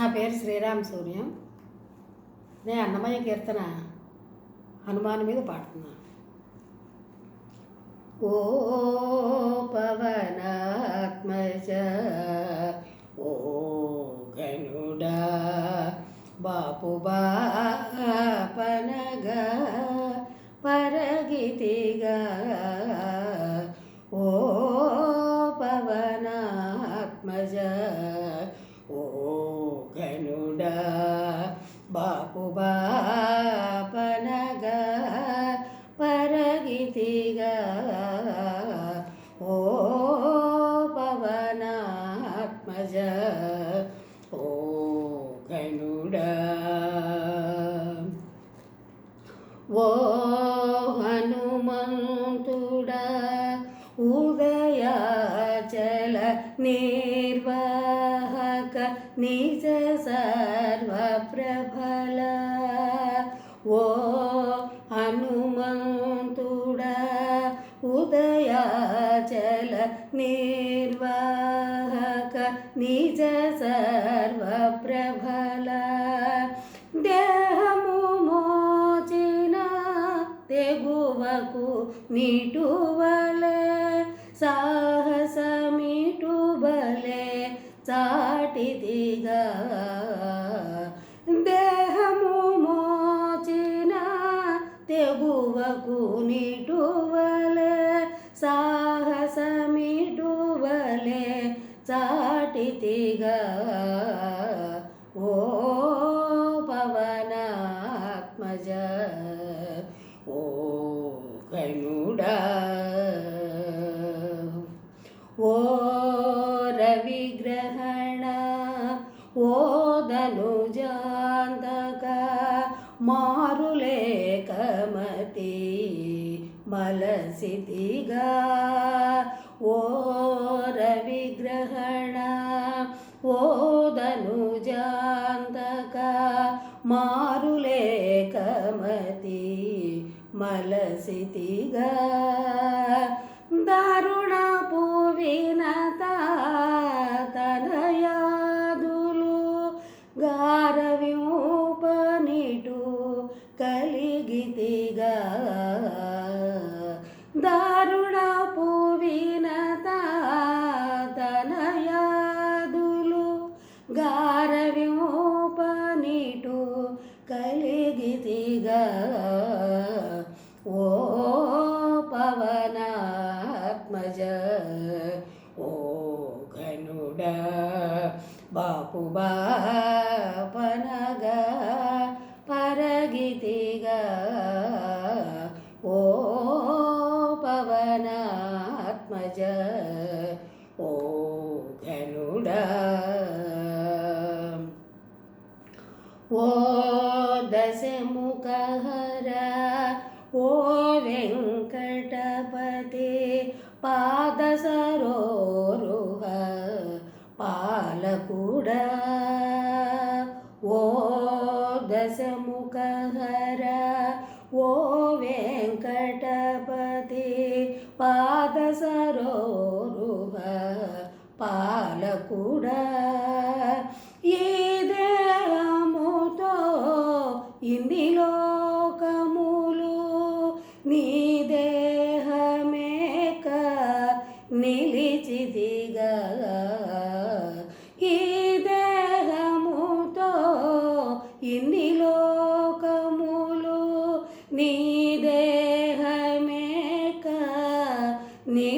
నా పేరు శ్రీరామ్ సూర్యం. నేను అన్నమయ్య కీర్తన హనుమాన్ మీద పాడుతున్నాను. ఓ పవనాత్మజ ఓ గనుడా బాపు బాపనగా పరగితిగా ఓ పవనాత్మజ ప్రీతిగా ఓ పవనాత్మజ ఓ గనుడా. ఓ హనుమంతుడా ఉదయాచల నిర్వాహక నిజ సర్వప్రభల. ఓ చల నిర్వాహక నిజ సర్వ సర్వప్రభల. దేహము మోచిన తెగువకు నిటువలే సాహసమిటుబలే చాటిదిగా దేహము మోచిన తెగువకు నిటువ చాటితిగా ఓ పవనాత్మజ. ఓ కనుడా ఓ రవిగ్రహణ. ఓ ధనుజాంతక. మారులేకమతి మలసితిగా గారవ్యూపనిటు కలిగితిగా దారుణ పూవినత తనయాదులు గారవ్యూపనిటు కలిగితిగా బాపు బాపనగా పరగితిగా ఓ పవనాత్మజ ఓ ఘనుడా. ఓ దశముఖహర ఓ వెంకటపతి పాదసరోరుహ కూడా ఓ దశముఖర ఓ వెంకటపతి పాదసరోరుహ పాలకుడా. ఈ దేహముతో ఇన్ని లోకములు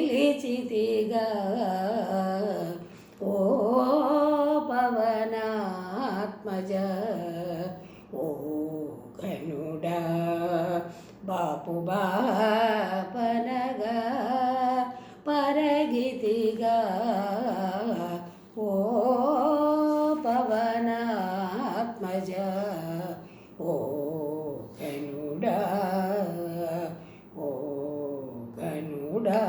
నిలిచితిగా ఓ పవనాత్మజ ఓ ఘనుడా. బాపు బాపనగా. పరగితిగా ఓ పవనాత్మజ ఓ ఘనుడా. ఓ ఘనుడా.